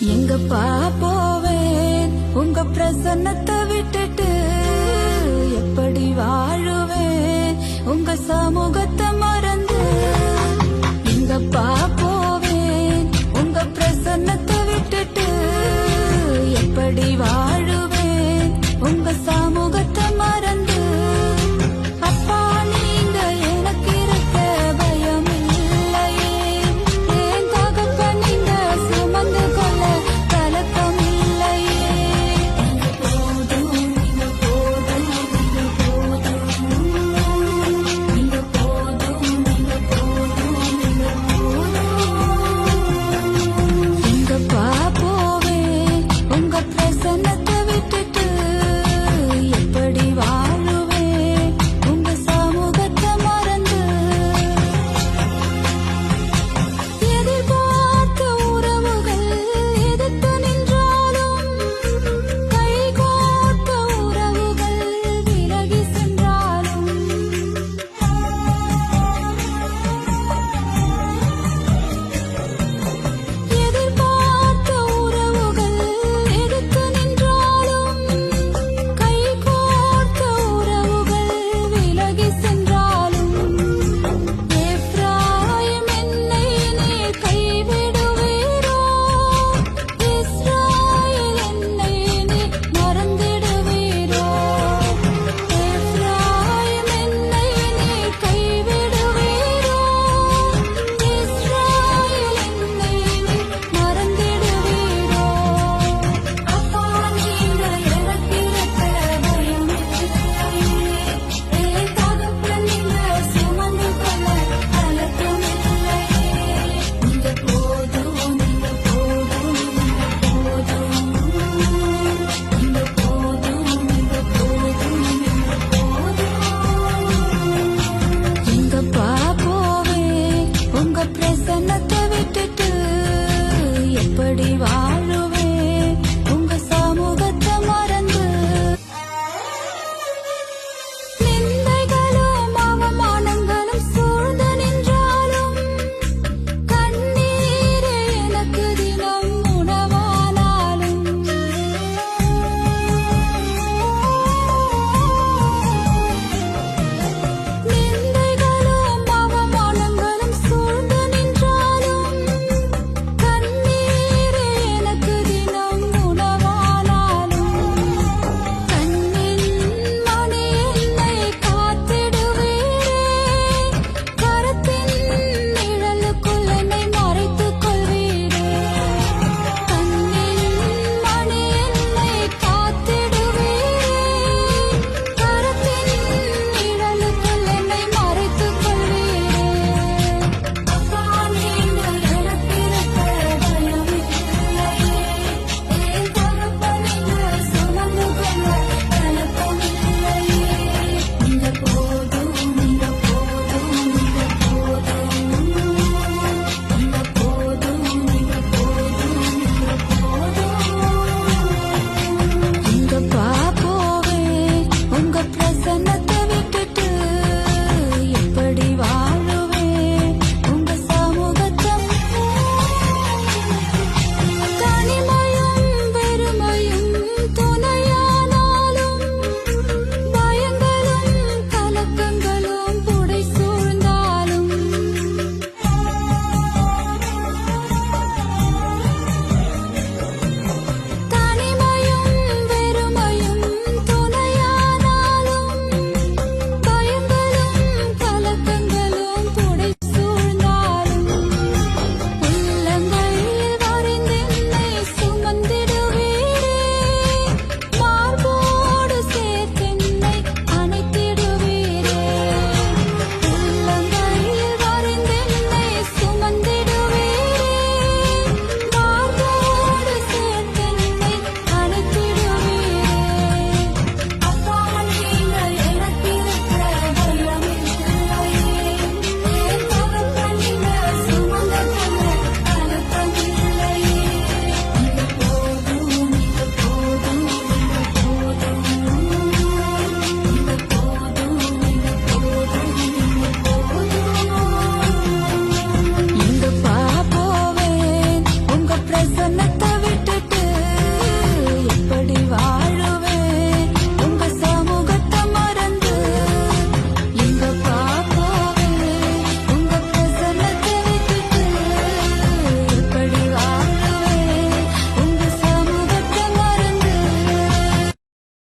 எங்கப்பா போவேன். உங்க பிரசன்னத்தை விட்டுட்டு எப்படி வாழுவேன்? உங்க சமூகத்தை